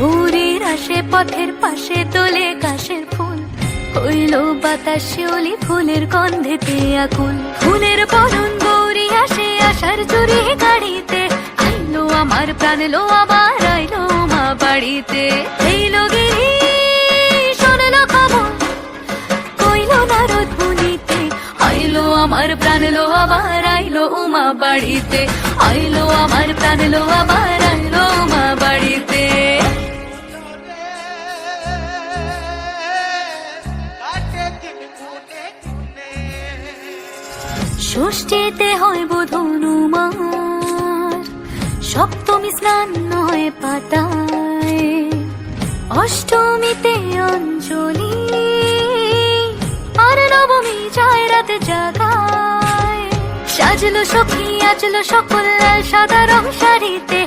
ভোরের আসে, পথের পাশে তোলে কাশের ফুল। হইল বাতাস শিউলি ফুলের গন্ধেতে আকুল ফুলের বরণ গৌরী আসে আসার চুরি গাড়িতে। আইলো আমার প্রাণ লো আবার, আইলো মা বাড়িতে। এইলো গিরি শোনলো খবর, কইলো নারদ মুনিতে। আইলো আমার প্রাণ লো আবার, আইলো উমা বাড়িতে। আইলো আমার প্রাণ লো আবার ষষ্ঠীতে হয় বোধনুমার সপ্তমী স্নান নয় পাতায়। অষ্টমীতে অঞ্জলি। আর নবমী যায় রাতে জাগায়। সাজলো সখী, আজলো সকল সাদা রং শাড়িতে।